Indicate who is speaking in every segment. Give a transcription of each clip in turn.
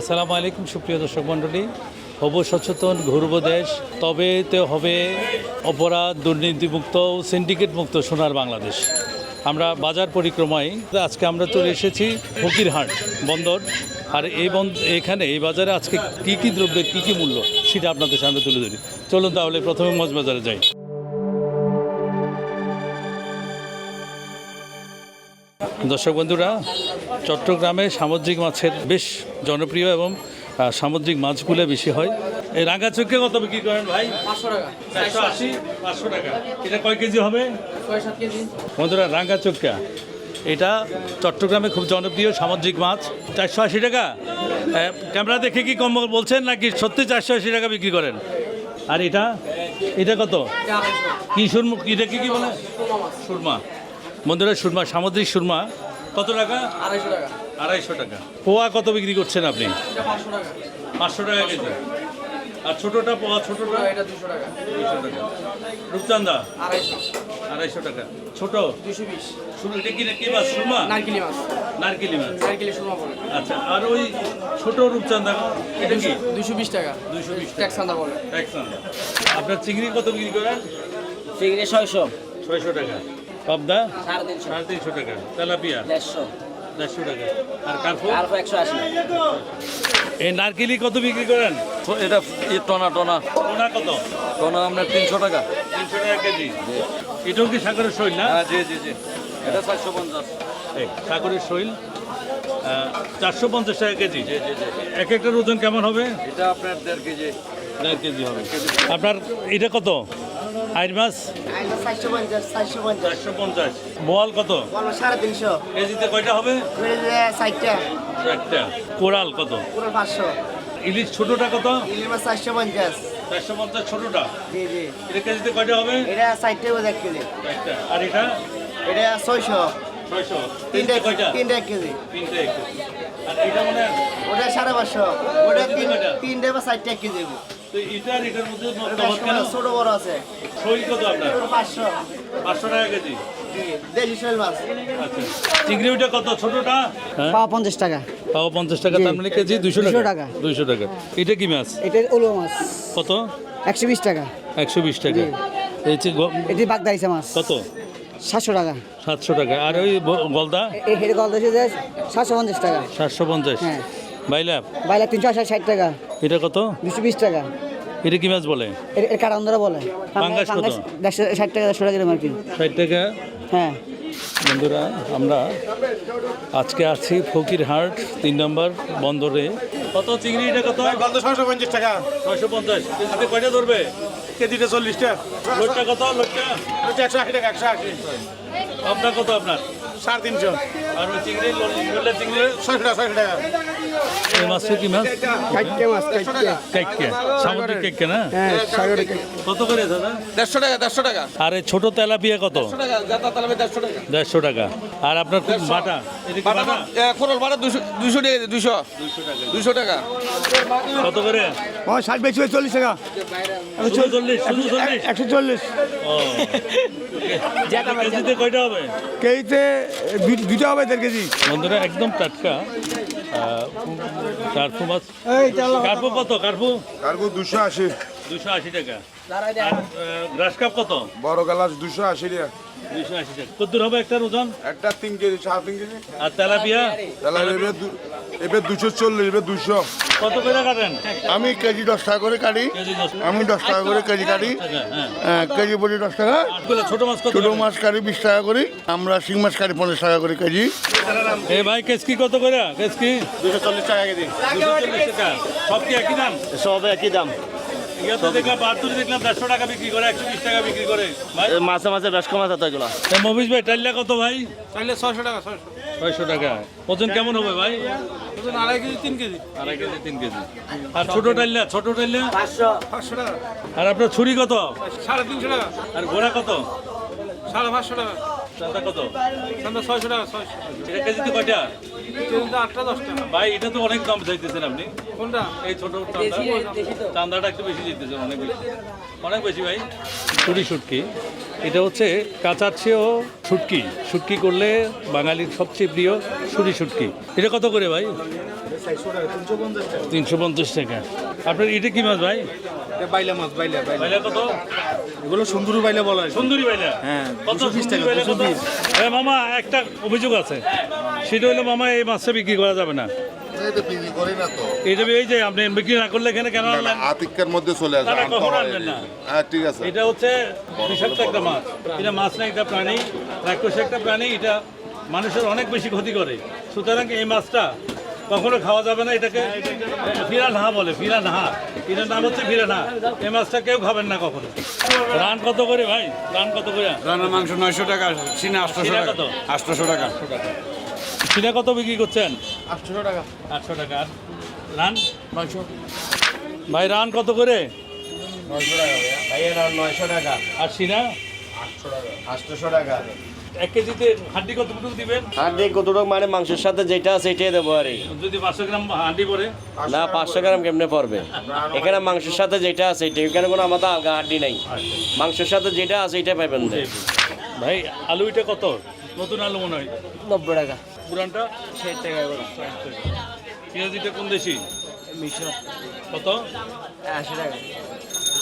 Speaker 1: আসসালামু আলাইকুম, সুপ্রিয় দর্শক মণ্ডলী। হব সচেতন, ঘুরব দেশ, তবে তো হবে অপরাধ, দুর্নীতিমুক্ত সিন্ডিকেট মুক্ত সোনার বাংলাদেশ। আমরা বাজার পরিক্রমায়, আজকে আমরা চলে এসেছি ফকিরহাট বন্দর। আর এই বন্ধ এখানে, এই বাজারে আজকে কী কী দ্রব্যের কী কী মূল্য, সেটা আপনাদের সামনে তুলে ধরি। চলুন তাহলে প্রথমে মজবাজারে যাই। দর্শক বন্ধুরা চট্টগ্রামে সামুদ্রিক মাছের বেশ জনপ্রিয় এবং সামুদ্রিক মাছগুলো বেশি হয়। এই রাঙা চোখে কত বিক্রি করেন ভাই?
Speaker 2: পাঁচশো টাকা।
Speaker 1: চারশো আশি? পাঁচশো টাকা। এটা কয় কেজি হবে?
Speaker 2: কেজি।
Speaker 1: বন্ধুরা রাঙ্গা চোখা এটা চট্টগ্রামে খুব জনপ্রিয় সামুদ্রিক মাছ। চারশো আশি টাকা? ক্যামেরা দেখে কি কম বলছেন নাকি সত্যি চারশো আশি টাকা বিক্রি করেন? আর এটা? এটা কত? কি সুরমা এটা কি কি বলে? সুরমা। বন্ধুরা সুরমা সামুদ্রিক সুরমা কত টাকা?
Speaker 2: আড়াইশো টাকা।
Speaker 1: আড়াইশো টাকা। পোয়া কত বিক্রি করছেন আপনি?
Speaker 2: পাঁচশো টাকা।
Speaker 1: কেজি। আর ছোটোটা পোয়া ছোটোটা?
Speaker 2: এটা দুশো টাকা।
Speaker 1: দুশো টাকা। রূপচান্দা
Speaker 2: আড়াইশো।
Speaker 1: আড়াইশো টাকা। ছোট?
Speaker 2: দুশো বিশ।
Speaker 1: এটা কি কি মাছ? সুরমা?
Speaker 2: নারকেলি মাছ।
Speaker 1: নারকেলি মাছ।
Speaker 2: নারকেলি সুরমা বলে।
Speaker 1: আচ্ছা আর ওই ছোট রূপচান্দা এটা কি?
Speaker 2: দুশো বিশ টাকা।
Speaker 1: দুইশো বিশ টাকা।
Speaker 2: ট্যাক্স আন্দা বলে।
Speaker 1: একসান্দা আপনার চিংড়ি কত বিক্রি করেন?
Speaker 3: চিংড়ি ছয়শো।
Speaker 1: ছয়শো টাকা। পাবদা?
Speaker 3: সাড়ে তিনশো।
Speaker 1: সাড়ে তিনশো টাকা। তেলাপিয়া?
Speaker 3: দেড়শো।
Speaker 1: দেড়শো টাকা। আর কার্পু?
Speaker 3: আরফো একশো আশি।
Speaker 1: এই নারকেলি কত বিক্রি করেন?
Speaker 4: এটা টনা টনা।
Speaker 1: ওনা কত?
Speaker 4: টনা আপনার তিনশো টাকা।
Speaker 1: তিনশো টাকা কেজি। এটাও কি সাগরের শৈল না?
Speaker 4: হ্যাঁ জি জি জি। এটা চারশো পঞ্চাশ।
Speaker 1: এই সাগরের শৈল চারশো পঞ্চাশ টাকা কেজি।
Speaker 4: জি জি জি।
Speaker 1: এক একটার ওজন কেমন হবে?
Speaker 4: এটা আপনার দেড় কেজি।
Speaker 1: হবে আপনার এটা কত? আইর মাছ? বোয়াল কত?
Speaker 5: বলো সাড়ে তিনশো।
Speaker 1: কেজিতে কয়টা হবে? কোরাল কত?
Speaker 5: পুরো পাঁচশো।
Speaker 1: ইলিশ ছোটটা কত?
Speaker 5: ইলিশ মাছ চারশো পঞ্চাশ।
Speaker 1: চারশো পঞ্চাশ ছোটটা?
Speaker 5: জি জি।
Speaker 1: এটা কেজিতে কয়টা হবে?
Speaker 5: এটা ষাটটা বোধ এক কেজি।
Speaker 1: আর এটা?
Speaker 5: এটা ছয়শো।
Speaker 1: ছয়শো।
Speaker 5: তিনটে
Speaker 1: কয়টা?
Speaker 5: তিনটে এক কেজি।
Speaker 1: তিনটে এক কেজি। আর এটা মানে
Speaker 5: ওটা সাড়ে পাঁচশো। ওটা? তিনটে বা ষাটটা এক কেজি
Speaker 1: তো এটা এটার মধ্যে
Speaker 5: ওটা
Speaker 1: তফাৎ কেন?
Speaker 5: ছোট বড় আছে।
Speaker 1: শৈল কত আপনার?
Speaker 5: পাঁচশো।
Speaker 1: পাঁচশো টাকা কেজি?
Speaker 5: দেশি শৈল মাছ।
Speaker 1: আচ্ছা। চিংড়ি ওইটা কত? ছোটটা? হ্যাঁ।
Speaker 6: পাওয়া পঞ্চাশ টাকা।
Speaker 1: পঞ্চাশ টাকা তার মানে কেজি দুশো
Speaker 6: 200
Speaker 1: টাকা। দুইশো টাকা। এটা কি মাছ?
Speaker 6: এটা ওলো মাছ।
Speaker 1: কত?
Speaker 6: একশো বিশ টাকা।
Speaker 1: একশো বিশ টাকা। এই যে
Speaker 6: এটি বাগদা ইসা মাছ।
Speaker 1: কত?
Speaker 6: সাতশো টাকা।
Speaker 1: সাতশো টাকা। আর ওই গলদা?
Speaker 6: সাতশো পঞ্চাশ টাকা।
Speaker 1: সাতশো পঞ্চাশ।
Speaker 6: হ্যাঁ।
Speaker 1: বাইলা?
Speaker 6: বাইলা তিনশো ষাট টাকা।
Speaker 1: এটা কত?
Speaker 6: দুশো বিশ টাকা।
Speaker 1: এটা কি মাছ বলে?
Speaker 6: এর এর কাটা বলে।
Speaker 1: পাঙ্গাস কত?
Speaker 6: ষাট টাকা দেড়শো টাকা আর কি
Speaker 1: ষাট টাকা?
Speaker 6: হ্যাঁ।
Speaker 1: বন্ধুরা আমরা আজকে আছি ফকিরহাট তিন নম্বর বন্দরে। কত চিংড়ি এটা কত?
Speaker 7: গল্প ছশো পঞ্চাশ টাকা।
Speaker 1: ছয়শো পঞ্চাশ। কেজিতে কয়টা ধরবে?
Speaker 7: কেজিটা চল্লিশটা।
Speaker 1: লোটটা কত? লোটটা
Speaker 7: একশো আশি টাকা একশো আশি।
Speaker 1: আপনার কত আপনার?
Speaker 7: সাড়ে তিনশো
Speaker 1: আর চিংড়ি চিংড়ি
Speaker 7: ছয়শো টাকা ছয়শো টাকা।
Speaker 1: এই কি মাছ?
Speaker 6: মাছ
Speaker 1: সামুদ্রিক না?
Speaker 6: হ্যাঁ সাগরে
Speaker 1: কত করে দাদা?
Speaker 4: দেড়শো টাকা দেড়শো টাকা।
Speaker 1: আর এই ছোট তেলাপিয়া কত?
Speaker 4: টাকা জাতা তালাবে দেড়শো টাকা।
Speaker 1: দেড়শো টাকা। আর আপনার খুব বাটা? বাটা?
Speaker 4: খোরল ভাড়া দুশো দুশো টাকা দুশো। দুশো টাকা।
Speaker 1: কত করে?
Speaker 7: ও ষাট বেশি চল্লিশ টাকা।
Speaker 1: চল্লিশ শুধু চল্লিশ।
Speaker 7: একশো চল্লিশ।
Speaker 1: ও। কেজিতে কয়টা হবে?
Speaker 7: কেজিতে দুটো হবে দেড় কেজি।
Speaker 1: বন্ধুরা একদম টাটকা। আহ, কার্পু মাছ। কার্পু কত? কার্পু?
Speaker 8: কার্গো দুশো আশি।
Speaker 1: দুশো আশি টাকা। আর গ্রাস কাপ কত?
Speaker 8: বড় গ্লাস দুশো আশি টাকা।
Speaker 1: দুশো আশি টাকা। কত হবে একটা ওজন?
Speaker 8: একটা তিন কেজি সাড়ে তিন কেজি।
Speaker 1: আর তেলাপিয়া?
Speaker 8: এবার দুশো চল্লিশ এবার দুশো
Speaker 1: কত করে কাটেন?
Speaker 8: আমি কেজি দশ টাকা করে কাটি। আমি দশ টাকা করে কেজি কাটি।
Speaker 1: হ্যাঁ।
Speaker 8: হ্যাঁ, কেজি প্রতি দশ টাকা।
Speaker 1: ছোট মাছ কত
Speaker 8: ছোটো? মাছ কাটি বিশ টাকা করে। আমরা শিং মাছ কাটি পঞ্চাশ টাকা করে কেজি।
Speaker 1: এ ভাই কেসকি কত করে? কেসকি
Speaker 7: দুশো চল্লিশ টাকা কেজি।
Speaker 1: দুশো চল্লিশ টাকা। সব কি একই দাম?
Speaker 7: সব একই দাম।
Speaker 1: ইয়াতে দেখলাম বাহাত্তর দেখলাম দেড়শো টাকা বিক্রি করে একশো বিশ টাকা বিক্রি করে। ভাই?
Speaker 7: মাছে মাছে বেশ কম আছে এগুলো।
Speaker 1: এ ভাই টাইল্লা কত ভাই?
Speaker 2: চাইলে ছয়শো টাকা ছয়শো।
Speaker 1: টাকা। ওজন কেমন হবে ভাই?
Speaker 2: ওজন আড়াই কেজি তিন কেজি।
Speaker 1: আড়াই কেজি তিন কেজি। আর ছোট টাইল্লা ছোট টাইল্লা
Speaker 2: পাঁচশো। টাকা।
Speaker 1: আর আপনার ছুরি কত?
Speaker 2: সাড়ে তিনশো টাকা।
Speaker 1: আর ঘোড়া কত?
Speaker 2: সাড়ে পাঁচশো টাকা।
Speaker 1: কত?
Speaker 2: চান্দা ছয়শো টাকা ছয়শো।
Speaker 1: এটা কেজিতে কয়টা?
Speaker 2: কেজিতে আটটা
Speaker 1: ভাই এটা তো অনেক দাম চাইতেছেন আপনি।
Speaker 2: কোনটা?
Speaker 1: এই ছোট চান্দাটা একটু বেশি দিতেছেন অনেক বেশি। অনেক বেশি ভাই। ছুরি শুটকি এটা হচ্ছে কাঁচার চেয়েও শুটকি শুটকি করলে বাঙালির সবচেয়ে প্রিয় ছুরি শুটকি এটা কত করে ভাই? তিনশো পঞ্চাশ টাকা। আপনার এটা কি মাছ ভাই?
Speaker 2: বাইলা মাছ বাইলা বাইলা।
Speaker 1: বাইলা কত?
Speaker 2: এগুলো সুন্দর বাইলা বলা হয়।
Speaker 1: সুন্দরী বাইলা?
Speaker 2: হ্যাঁ,
Speaker 1: কত
Speaker 2: 220
Speaker 1: সুন্দরী
Speaker 2: টাকা,
Speaker 1: বাইলা কত?
Speaker 2: 220
Speaker 1: এ মামা একটা অভিযোগ আছে। সেটা হলো মামা এই মাছটা বিক্রি করা যাবে না?
Speaker 8: বিক্রি করি না তো।
Speaker 1: এটা এই যে আপনি বিক্রি না করলে এখানে কেন আনলেন?
Speaker 8: আতিকের মধ্যে চলে আসে
Speaker 1: না, না,
Speaker 8: আনতে
Speaker 1: কখনো আনবেন না।
Speaker 8: হ্যাঁ ঠিক আছে।
Speaker 1: এটা হচ্ছে বিষাক্ত একটা মাছ। এটা মাছ না একটা প্রাণী। রাক্ষস একটা প্রাণী এটা মানুষের অনেক বেশি ক্ষতি করে। সুতরাং এই মাছটা কখনো খাওয়া যাবে না এটাকে ফিরা নাহা বলে ফিরা নাহা এটার নাম হচ্ছে ফিরা নাহা এই মাছটা কেউ খাবেন না কখনো। রান কত করে ভাই? রান কত করে?
Speaker 2: রান্নার মাংস নয়শো টাকা সিনে আটশোশো টাকা।
Speaker 1: কত?
Speaker 2: আটশোশো টাকা।
Speaker 1: সিনা কত বিক্রি করছেন?
Speaker 2: আটশোশো টাকা।
Speaker 1: আটশো টাকা। আর রান? ভাই রান কত করে?
Speaker 3: ভাইয়া। নয়শো টাকা।
Speaker 1: আর সিনা
Speaker 3: আটশোশো টাকা।
Speaker 1: এক কেজিতে হাড্ডি কতটুকু দিবেন?
Speaker 7: হাঁড়ি কতটুকু মানে মাংসের সাথে যেটা আছে এটাই দেবো আর
Speaker 1: যদি পাঁচশো গ্রাম হাড্ডি পরে
Speaker 7: না পাঁচশো গ্রাম কেমনে পড়বে? এখানে মাংসের সাথে যেটা আছে এটা এখানে কোনো আমাদের আলগা হাড্ডি নাই। মাংসের সাথে যেটা আছে এটাই পাইবেন।
Speaker 1: ভাই আলু এটা কত? নতুন আলু মনে হয়।
Speaker 6: নব্বই টাকা।
Speaker 1: পুরানটা
Speaker 6: ষাট টাকা করে।
Speaker 1: পেঁয়াজিটা কোন দেশি?
Speaker 6: মিশর
Speaker 1: কত?
Speaker 6: আশি টাকা।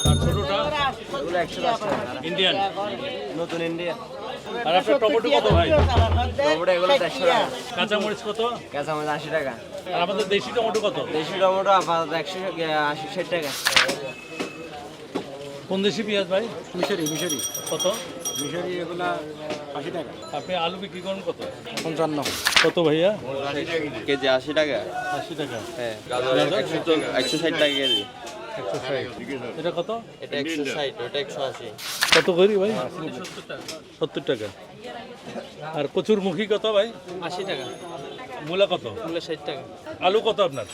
Speaker 1: আর ছোটটা?
Speaker 6: একশো দশ টাকা।
Speaker 1: ইন্ডিয়ান?
Speaker 6: নতুন ইন্ডিয়া
Speaker 1: আর আপনার টমেটো কত ভাই?
Speaker 6: টমেটো এগুলো দেড়শো টাকা।
Speaker 1: কাঁচামরিচ কত?
Speaker 6: কাঁচামাচ আশি টাকা।
Speaker 1: আর আমাদের দেশি টমেটো কত?
Speaker 6: দেশি টমেটো আপাতত একশো আশি ষাট টাকা।
Speaker 1: কোন দেশি পেঁয়াজ ভাই?
Speaker 2: মিশরি মিশরি।
Speaker 1: কত?
Speaker 2: মিশরি এগুলা আশি টাকা।
Speaker 1: আপনি আলু বিক্রি করেন কত?
Speaker 2: পঞ্চান্ন।
Speaker 1: কত ভাইয়া?
Speaker 7: কেজি আশি টাকা।
Speaker 1: আশি টাকা।
Speaker 7: হ্যাঁ। একশো ষাট। টাকা কেজি।
Speaker 1: এটা কত?
Speaker 7: এটা একশো ষাট ওটা একশো আশি।
Speaker 1: কত করি ভাই? সত্তর টাকা। আর কচুর মুখী কত ভাই?
Speaker 9: আশি টাকা।
Speaker 1: মূলা কত?
Speaker 9: মূল্য ষাট টাকা।
Speaker 1: আলু কত আপনার?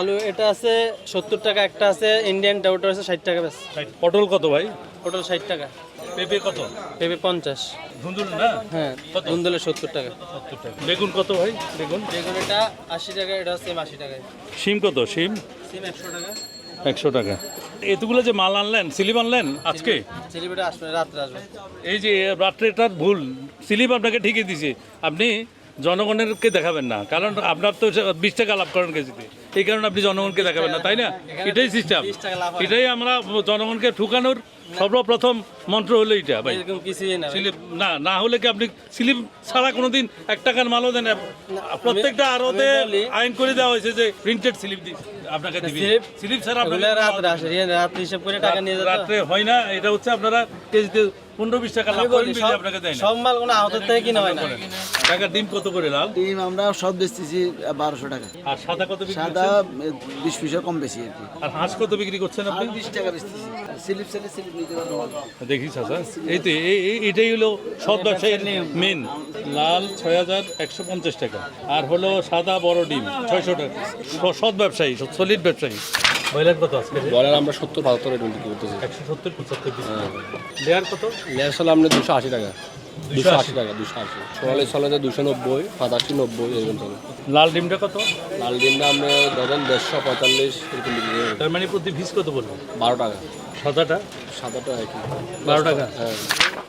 Speaker 9: আলু এটা আছে সত্তর টাকা একটা আছে ইন্ডিয়ান ওটা আছে ষাট টাকা ব্যাস।
Speaker 1: পটল কত ভাই?
Speaker 9: পটল ষাট টাকা।
Speaker 1: পেঁপে কত?
Speaker 9: পেঁপে পঞ্চাশ।
Speaker 1: ধুন্দুল না?
Speaker 9: হ্যাঁ ধুন্দুলে সত্তর টাকা।
Speaker 1: সত্তর টাকা। বেগুন কত ভাই? বেগুন?
Speaker 9: বেগুন এটা আশি টাকা এটা সেম আশি টাকায়
Speaker 1: শিম কত? সিম
Speaker 9: সিম একশো টাকা।
Speaker 1: একশো টাকা। এতগুলো যে মাল আনলেন স্লিপ আনলেন আজকে?
Speaker 9: ছেলেবেটা আসবে রাত্রে আসবে।
Speaker 1: এই যে রাত্রেটার ভুল স্লিপ আপনাকে ঠিকই দিছে। আপনি জনগণেরকে দেখাবেন না। কারণ আপনার তো বিশ টাকা লাভ করেন কেজিতে এই কারণে আপনি জনগণকে দেখাবেন না তাই না? এটাই সিস্টেম
Speaker 9: 20 টাকা লাভ।
Speaker 1: এটাই আমরা জনগণকে ঠুকানোর সর্বপ্রথম মন্ত্র হলো এইটা ভাই। স্লিপ না না হলে কি আপনি স্লিপ ছাড়া কোনোদিন এক টাকার মালও দেন প্রত্যেকটা আরতে আইন করে দেওয়া হয়েছে যে প্রিন্টেড স্লিপ দিন আপনাকে দিবে। স্লিপ ছাড়া আপনাকে
Speaker 9: রাত্রে হিসাব করে টাকা নিয়ে
Speaker 1: রাত্রে হয় না এটা হচ্ছে আপনারা কেজিতে পনেরো বিশ টাকা লাভ করেন
Speaker 9: বলি
Speaker 1: আপনাকে দেয় না।
Speaker 9: সব মাল কোনো আহতের থেকে কিনা হয় না
Speaker 1: টাকা ডিম কত করে লাল?
Speaker 6: ডিম আমরা সব বেচতেছি বারোশো টাকা।
Speaker 1: আর সাদা কত বিক্রি
Speaker 6: সাদা? বিশ পয়সা কম বেশি আর কি।
Speaker 1: আর হাঁস কত বিক্রি করছেন আপনি?
Speaker 6: বিশ টাকা বেচতেছি। স্লিপ সেলে স্লিপ নিতে পারব।
Speaker 1: দেখিস চাচা এই তো এটাই হলো সৎ ব্যবসায়ীর মেন। লাল ছয় হাজার একশো পঞ্চাশ টাকা। আর হলো সাদা বড় ডিম ছয়শো টাকা। সৎ ব্যবসায়ী সলিড ব্যবসায়ী। ব্রয়লার কত আজকে
Speaker 10: বলেন আমরা সত্তর বাহাত্তর রেট বিক্রি করতেছি?
Speaker 1: একশো সত্তর পঁচাত্তর লেয়ার কত?
Speaker 10: লেয়ার সালে আমরা দুশো আশি টাকা। দুশো আশি টাকা দুশো আশি। সোনালি সালে দুশো নব্বই সাতাশি নব্বই এরকম চলে।
Speaker 1: লাল ডিমটা কত?
Speaker 10: লাল ডিমটা আমরা ধরেন দেড়শো পঁয়তাল্লিশ এরকম বিক্রি করি।
Speaker 1: তার মানে প্রতি পিস কত বলব?
Speaker 10: বারো টাকা।
Speaker 1: সাদাটা?
Speaker 10: সাদাটা একই।
Speaker 1: বারো টাকা।
Speaker 10: হ্যাঁ।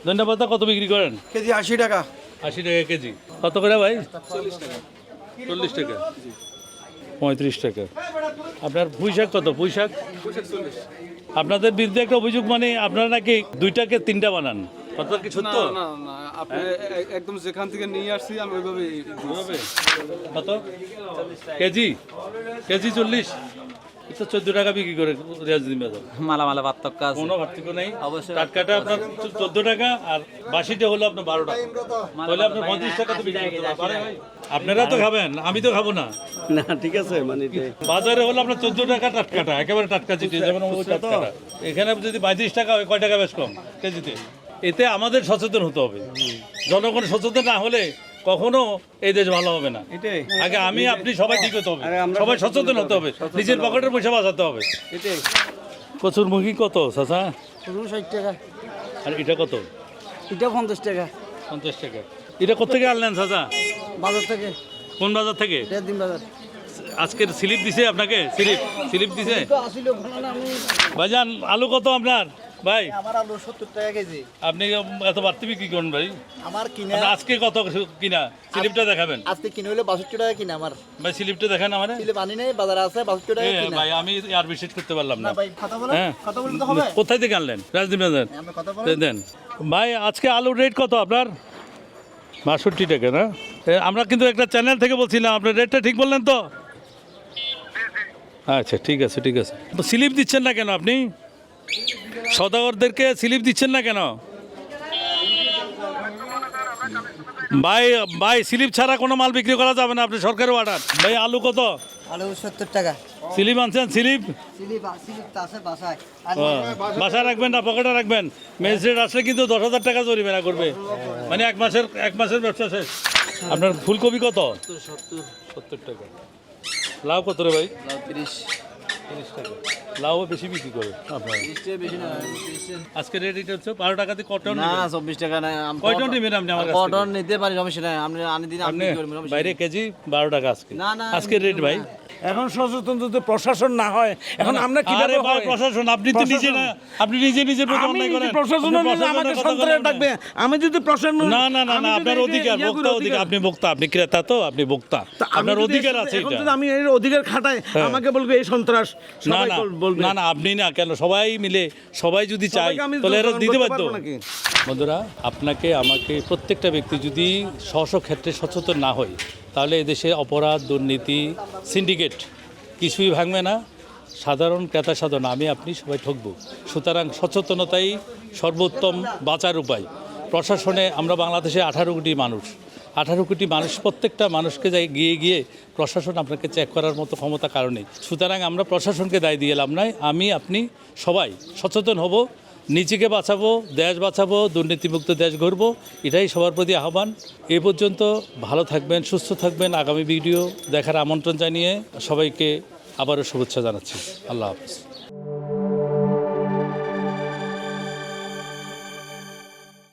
Speaker 1: ধন্যবাদ কত বিক্রি করেন?
Speaker 2: কেজি আশি টাকা।
Speaker 1: আশি টাকা কেজি। কত করে ভাই? চল্লিশ টাকা। চল্লিশ টাকা। পঁয়ত্রিশ টাকা। আপনার পুঁই শাক কত? পুঁই শাক আপনাদের বিরুদ্ধে একটা অভিযোগ মানে আপনারা নাকি দুইটাকে তিনটা বানান? কথা কি সত্য?
Speaker 2: না না আপনি একদম যেখান থেকে নিয়ে আসছি আমি ওইভাবে?
Speaker 1: হবে? কত? কেজি? কেজি চল্লিশ? চোদ্দ টাকা বিক্রি করে রিয়াজুদ্দিন বাজার
Speaker 6: মালা মালা পার্থক্য আছে।
Speaker 1: কোনো পার্থক্য নেই। টাটকাটা আপনার চোদ্দ টাকা আর বাসিটা হলো আপনার বারো টাকা। তাহলে আপনার পঁয়ত্রিশ টাকা তো বিক্রি করতে পারে ভাই। আপনারা তো খাবেন আমি তো খাব না।
Speaker 6: না ঠিক আছে মানে
Speaker 1: বাজারে হলো আপনার চোদ্দ টাকা টাটকাটা একেবারে টাটকা চিঠি যেমন টাটকাটা। এখানে যদি পঁয়ত্রিশ টাকা হয় কয় টাকা বেশ কম কেজিতে? এতে আমাদের সচেতন হতে হবে। জনগণ সচেতন না হলে কখনো এই দেশ ভালো হবে না। আগে আমি আপনি সবাই ঠিক হতে হবে। সবাই সচেতন হতে হবে। নিজের পকেটের পয়সা বাঁচাতে হবে। কচুর মুখী কত চাচা?
Speaker 6: ষাট টাকা।
Speaker 1: আর এটা কত?
Speaker 6: এটা পঞ্চাশ টাকা।
Speaker 1: পঞ্চাশ টাকা। এটা কোথেকে আনলেন চাচা?
Speaker 6: বাজার থেকে।
Speaker 1: কোন বাজার থেকে?
Speaker 6: দিন বাজার।
Speaker 1: আজকের স্লিপ দিছে আপনাকে? স্লিপ? স্লিপ দিছে? ভাইজান আলু কত আপনার? ভাই।
Speaker 5: আমার আলু সত্তর টাকা কেজি।
Speaker 1: আপনি এত বাড়তি বিক্রি করুন ভাই?
Speaker 5: আমার কিনে
Speaker 1: আজকে কত কিনা? স্লিপটা দেখাবেন।
Speaker 5: আজকে কিনে হলে বাষট্টি টাকা কিনে আমার।
Speaker 1: ভাই স্লিপটা দেখান আমার।
Speaker 5: ছিলে পানি নেই বাজারে আছে বাষট্টি টাকা কিনে।
Speaker 1: ভাই আমি আর বিশ্বাস করতে পারলাম না।
Speaker 5: ভাই কথা বলে
Speaker 1: হ্যাঁ।
Speaker 5: কথা বলতে হবে।
Speaker 1: কোথায় থেকে আনলেন? রাজদীপ
Speaker 5: বলে
Speaker 1: দেন। ভাই আজকে আলুর রেট কত আপনার? বাষট্টি টাকা না? আমরা কিন্তু একটা চ্যানেল থেকে বলছিলাম আপনার রেটটা ঠিক বললেন তো? আচ্ছা ঠিক আছে ঠিক আছে। তো স্লিপ দিচ্ছেন না কেন আপনি? সদাগরদেরকে স্লিপ দিচ্ছেন না কেন? ভাই ভাই স্লিপ ছাড়া কোনো মাল বিক্রি করা যাবে না আপনি সরকারি অর্ডার ভাই আলু কত?
Speaker 5: আলু সত্তর টাকা।
Speaker 1: স্লিপ আনছেন? স্লিপ?
Speaker 5: বাসায়।
Speaker 1: রাখবেন না পকেটে রাখবেন। ম্যাজিস্ট্রেট আসলে কিন্তু দশ হাজার টাকা জরিমানা করবে। মানে এক মাসের এক মাসের ব্যবসা শেষ। আপনার ফুলকপি কত? সত্তর টাকা লাউ কত রে ভাই?
Speaker 5: তিরিশ
Speaker 1: তিরিশ টাকা লাউ বেশি বিক্রি করে। আপনার? আজকে রেট এটা হচ্ছে বারো টাকাতে কটন
Speaker 9: না চব্বিশ টাকা
Speaker 1: নেবেন আপনি আমার?
Speaker 9: কটন নিতে পারি আপনি আনি দিন
Speaker 1: আপনি বাইরে কেজি বারো টাকা আজকে।
Speaker 9: না, না,
Speaker 1: আজকে রেট ভাই?
Speaker 6: এখন সচেতন যদি প্রশাসন না হয় এখন আমরা
Speaker 1: আরে ভাই, প্রশাসন আপনি তো নিজে না আপনি নিজে নিজে প্রতি অন্যায় করেন।
Speaker 6: প্রশাসন আমাকে
Speaker 1: কথা
Speaker 6: সন্ত্রাস ডাকবে আমি যদি প্রশাসন
Speaker 1: না না না না আপনার অধিকার
Speaker 6: ইয়ে
Speaker 1: ভোক্তা অধিকার আপনি ভোক্তা আপনি ক্রেতা তো আপনি ভোক্তা। আপনার অধিকার
Speaker 6: এখন
Speaker 1: আছে
Speaker 6: যদি
Speaker 1: এটা।
Speaker 6: আমি এর অধিকার খাটাই আমাকে বলবে এই সন্ত্রাস
Speaker 1: না
Speaker 6: সবাই বলবে।
Speaker 1: না না আপনি না কেন সবাই মিলে সবাই যদি
Speaker 6: আমি
Speaker 1: তাহলে এরা দিতে
Speaker 6: নাকি?
Speaker 1: বন্ধুরা আপনাকে আমাকে প্রত্যেকটা ব্যক্তি যদি স্ব ক্ষেত্রে সচেতন না হয় তাহলে এদেশে অপরাধ, দুর্নীতি সিন্ডিকেট কিছুই ভাঙবে না। সাধারণ ক্রেতা সাধারণ আমি, আপনি সবাই ঠকব। সুতরাং সচেতনতাই সর্বোত্তম বাঁচার উপায়। প্রশাসনে আমরা বাংলাদেশে আঠারো কোটি মানুষ। আঠারো কোটি মানুষ, প্রত্যেকটা মানুষকে যাই গিয়ে গিয়ে প্রশাসন আপনাকে চেক করার মতো ক্ষমতা কারণে সুতরাং আমরা প্রশাসনকে দায় দিয়ে এলাম নয় আমি, আপনি সবাই সচেতন হব। নিজেকে বাঁচাবো, দেশ বাঁচাবো, দুর্নীতিমুক্ত দেশ গড়বো, এটাই সবার প্রতি আহ্বান। এ পর্যন্ত ভালো থাকবেন, সুস্থ থাকবেন। আগামী ভিডিও দেখার আমন্ত্রণ জানিয়ে সবাইকে আবারও শুভেচ্ছা জানাচ্ছি। আল্লাহ হাফিজ।